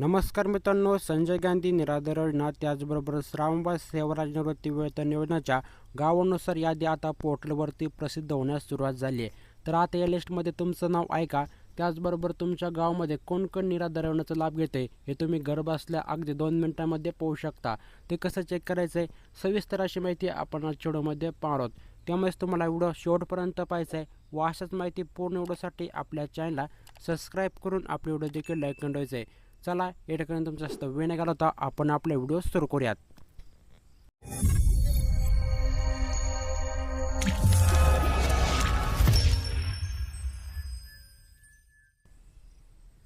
नमस्कार मित्रांनो संजय गांधी निराधार योजना त्याचबरोबर श्रावणबाळ सेवराज निवृत्ती वेतन योजनाच्या गावानुसार यादी आता पोर्टलवरती प्रसिद्ध होण्यास सुरुवात झाली आहे. तर आता या लिस्टमध्ये तुमचं नाव ऐका. त्याचबरोबर तुमच्या गावामध्ये कोण कोण निराधार योजनेचा लाभ घेते हे तुम्ही घर बसल्या अगदी दोन मिनिटांमध्ये पाहू शकता. ते कसं चेक करायचं आहे सविस्तर अशी माहिती आपण आज व्हिडिओमध्ये पाहणार आहोत. त्यामुळेच तुम्हाला व्हिडिओ शेवटपर्यंत पाहायचं आहे. व अशाच माहिती पूर्ण व्हिडिओसाठी आपल्या चॅनलला सबस्क्राईब करून आपले व्हिडिओ देखील लाईक करायचं आहे. चला या ठिकाणी तुमचा जास्त वेळ नाही होता आपण आपले व्हिडिओ सुरू करूयात.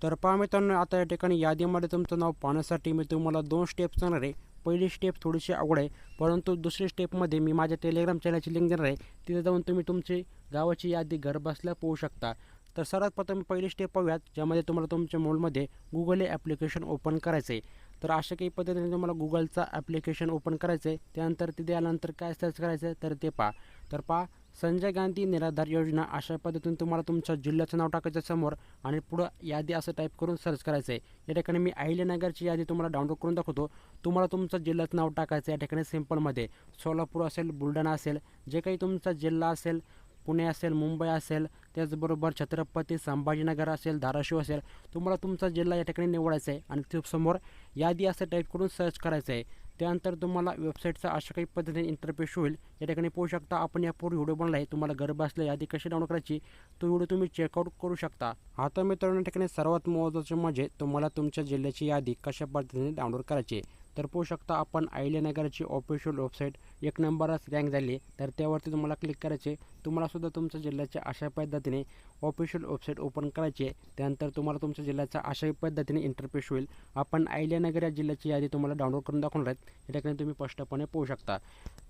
तर पहा मित्रांनो आता या ठिकाणी यादीमध्ये तुमचं नाव पाहण्यासाठी मी तुम्हाला दोन स्टेप सांगणार आहे. पहिली स्टेप थोडीशी अवघड आहे परंतु दुसरी स्टेपमध्ये मी माझ्या टेलिग्राम चॅनलची लिंक देणार आहे. तिथे जाऊन तुम्ही तुमची गावाची यादी घरबसल्या पोहू पाहू शकता. तर सर्वात प्रथम पहिली स्टेप पाहूयात ज्यामध्ये तुम्हाला तुमच्या मोबाईलमध्ये गुगल हे ॲप्लिकेशन ओपन करायचं आहे तर अशा काही पद्धतीने तुम्हाला गुगलचा ॲप्लिकेशन ओपन करायचं आहे त्यानंतर तिथे आल्यानंतर काय सर्च करायचं आहे तर ते पहा. तर पहा संजय गांधी निराधार योजना अशा पद्धतीने तुम्हाला तुमच्या जिल्ह्याचं नाव टाकायचं समोर आणि पुढं यादी असं टाईप करून सर्च करायचं आहे या ठिकाणी मी अहिल्यानगरची यादी तुम्हाला डाउनलोड करून दाखवतो. तुम्हाला तुमचं जिल्ह्याचं नाव टाकायचं आहे या ठिकाणी सिम्पलमध्ये सोलापूर असेल बुलढाणा असेल जे काही तुमचा जिल्हा असेल पुणे असेल मुंबई असेल त्याचबरोबर छत्रपती संभाजीनगर असेल धाराशिव असेल तुम्हाला तुमचा जिल्हा या ठिकाणी निवडायचा आहे आणि ते समोर यादी असं टाईप करून सर्च करायचं आहे. त्यानंतर तुम्हाला वेबसाईटचा अशा काही पद्धतीने इंटरफेस होईल. या ठिकाणी पाहू शकता आपण यापूर्वी व्हिडिओ बनला आहे. तुम्हाला घर बसल्या यादी कशी डाउनलोड करायची तो व्हिडिओ तुम्ही चेकआउट करू शकता. आता मित्रांनो या ठिकाणी सर्वात महत्त्वाचं म्हणजे तुम्हाला तुमच्या जिल्ह्याची यादी कशा पद्धतीने डाउनलोड करायची आहे. तर पाहू शकता आपण अहिल्यानगरची ऑफिशियल वेबसाईट एक नंबरच रँक झाली. तर त्यावरती तुम्हाला क्लिक करायचे. तुम्हालासुद्धा तुमच्या जिल्ह्याच्या अशा पद्धतीने ऑफिशियल वेबसाईट ओपन करायची आहे. त्यानंतर तुम्हाला तुमच्या जिल्ह्याचा अशा पद्धतीने इंटरफेस होईल. आपण अहिल्यानगर या जिल्ह्याची यादी तुम्हाला डाउनलोड करून दाखवणार आहेत. या ठिकाणी तुम्ही स्पष्टपणे पाहू शकता.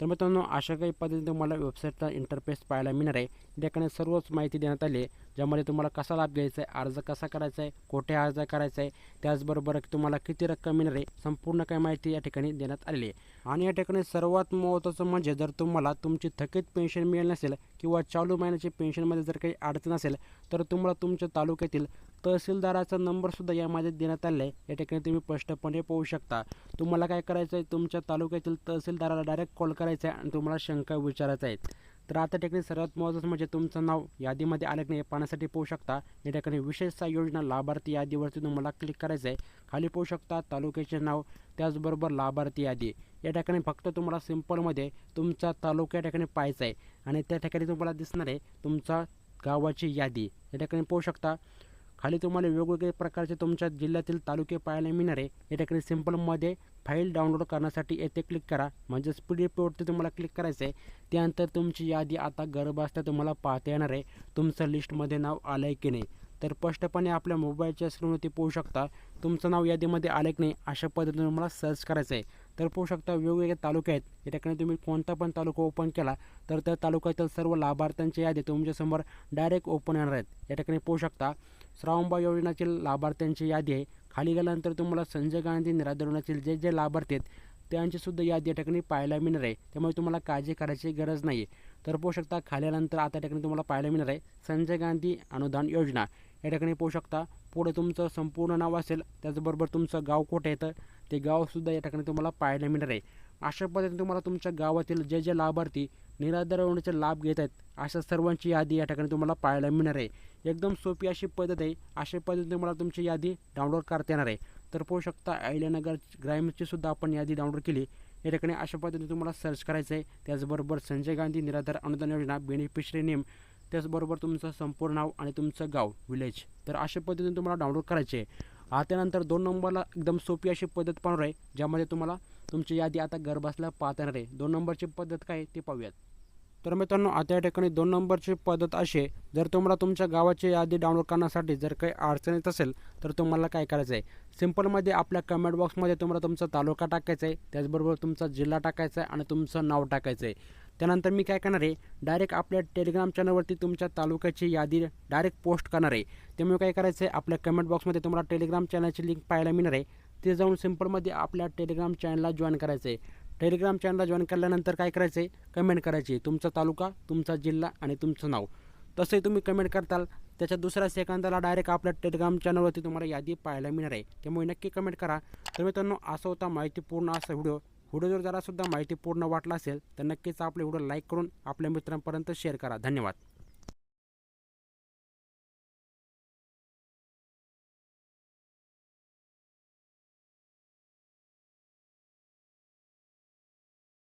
तर मित्रांनो अशा काही पद्धतीने तुम्हाला वेबसाईटचा इंटरफेस पाहायला मिळणार आहे. या ठिकाणी सर्वच माहिती देण्यात आली आहे ज्यामध्ये तुम्हाला कसा लाभ घ्यायचा आहे अर्ज कसा करायचा आहे कोठे अर्ज करायचा आहे त्याचबरोबर तुम्हाला किती रक्कम मिळणार आहे संपूर्ण काही माहिती या ठिकाणी देण्यात आलेली आहे. आणि या ठिकाणी सर्वात महत्त्वाचं म्हणजे जर तुम्हाला तुमची थकीत पेन्शन मिळेल नसेल किंवा चालू महिन्याची पेन्शनमध्ये जर काही अडचण असेल तर तुम्हाला तुमच्या तालुक्यातील तहसीलदाराचा नंबरसुद्धा यामध्ये देण्यात आला आहे. या ठिकाणी तुम्ही स्पष्टपणे पाहू शकता. तुम्हाला काय करायचं आहे तुमच्या तालुक्यातील तहसीलदाराला डायरेक्ट कॉल करायचा आहे आणि तुम्हाला शंका विचारायचा आहे. तर आता ठिकाणी सर्वात महत्त्वाचं म्हणजे तुमचं नाव यादीमध्ये आलं की नाही पाहण्यासाठी पाहू शकता. या ठिकाणी विशेषतः योजना लाभार्थी यादीवरती तुम्हाला क्लिक करायचं आहे. खाली पाहू शकता तालुक्याचे नाव त्याचबरोबर लाभार्थी यादी. या ठिकाणी फक्त तुम्हाला सिम्पलमध्ये तुमचा तालुका या ठिकाणी पाहायचा आहे. आणि त्या ठिकाणी तुम्हाला दिसणार आहे तुमचा गावाची यादी. या ठिकाणी पाहू शकता खाली तुम्हाला वेगवेगळे प्रकारचे तुमच्या जिल्ह्यातील तालुके पाहायला मिळणार आहे. या ठिकाणी सिम्पलमध्ये फाईल डाउनलोड करण्यासाठी येथे क्लिक करा. म्हणजेच पी डी एफवरती तुम्हाला क्लिक करायचं आहे त्यानंतर तुमची यादी आता घर तुम्हाला पाहता येणार आहे. तुमचं लिस्टमध्ये नाव आलं आहे की नाही? तर स्पष्टपणे आपल्या मोबाईलच्या स्क्रीनवरती पाहू शकता. तुमचं नाव यादीमध्ये आलं की नाही? अशा पद्धतीने तुम्हाला सर्च करायचं आहे तर पाहू शकता वेगवेगळे तालुके आहेत. या ठिकाणी तुम्ही कोणता पण तालुका ओपन केला तर त्या तालुक्यातील सर्व लाभार्थ्यांची यादी तुमच्यासमोर डायरेक्ट ओपन येणार आहेत. या ठिकाणी पाहू शकता. श्रावणबा योजनातील लाभार्थ्यांची यादी आहे. खाली गेल्यानंतर तुम्हाला संजय गांधी निराधार जे जे लाभार्थी आहेत त्यांचीसुद्धा यादी या ठिकाणी पाहायला मिळणार आहे. त्यामुळे तुम्हाला काळजी करायची गरज नाही आहे तर पोहू शकता खाली आल्यानंतर आता ठिकाणी तुम्हाला पाहायला मिळणार आहे संजय गांधी अनुदान योजना. या ठिकाणी पोहू शकता पुढे तुमचं संपूर्ण नाव असेल त्याचबरोबर तुमचं गाव कुठे येतं ते गावसुद्धा या ठिकाणी तुम्हाला पाहायला मिळणार आहे. अशा पद्धतीने तुम्हाला तुमच्या गावातील जे जे लाभार्थी निराधार लाभ घेत आहेत. अशा सर्वांची यादी या ठिकाणी तुम्हाला पाहायला मिळणार आहे. एकदम सोपी अशी पद्धत आहे. अशा पद्धतीने तुम्हाला तुमची यादी डाउनलोड करता येणार आहे. तर पाहू शकता अहिल्यानगर ग्रामीणची सुद्धा आपण यादी डाउनलोड केली. या ठिकाणी अशा पद्धतीने तुम्हाला सर्च करायचं आहे त्याचबरोबर संजय गांधी निराधार अनुदान योजना बेनिफिशरी नेम त्याचबरोबर तुमचं संपूर्ण नाव आणि तुमचं गाव विलेज तर अशा पद्धतीने तुम्हाला डाउनलोड करायचे आहे हा त्यानंतर दोन नंबरला एकदम सोपी अशी पद्धत पाहणार आहे ज्यामध्ये तुम्हाला तुमची यादी आता घर बसल्या पाहता येणार आहे. दोन नंबरची पद्धत काय ते पाहूयात. तर मित्रांनो आता या ठिकाणी दोन नंबरची पद्धत अशी आहे. जर तुम्हाला तुमच्या गावाची यादी डाउनलोड करण्यासाठी जर काही अडचण येत असेल तर तुम्हाला काय करायचं आहे सिम्पलमध्ये आपल्या कमेंट बॉक्समध्ये तुम्हाला तुमचा तालुका टाकायचा आहे त्याचबरोबर तुमचा जिल्हा टाकायचा आहे आणि तुमचं नाव टाकायचं आहे. त्यानंतर मी काय करणार आहे डायरेक्ट आपल्या टेलिग्राम चॅनलवरती तुमच्या तालुक्याची यादी डायरेक्ट पोस्ट करणार आहे. त्यामुळे काय करायचं आहे आपल्या कमेंट बॉक्समध्ये तुम्हाला टेलिग्राम चॅनलची लिंक पाहायला मिळणार आहे. ते जाऊन सिम्पलमध्ये आपल्या टेलिग्राम चॅनलला जॉईन करायचं आहे टेलिग्राम चॅनलला जॉईन केल्यानंतर काय करायचं आहे कमेंट करायची. तुमचा तालुका तुमचा जिल्हा आणि तुमचं नाव. तसंही तुम्ही कमेंट करताल. त्याच्या दुसऱ्या सेकंदाला डायरेक्ट आपल्या टेलिग्राम चॅनलवरती तुम्हाला यादी पाहायला मिळणार आहे. त्यामुळे नक्की कमेंट करा. तर मित्रांनो असा होता माहितीपूर्ण असा व्हिडिओ व्हिडिओ जर जरासुद्धा माहितीपूर्ण वाटला असेल तर नक्कीच आपले व्हिडिओ लाईक करून आपल्या मित्रांपर्यंत शेअर करा. धन्यवाद.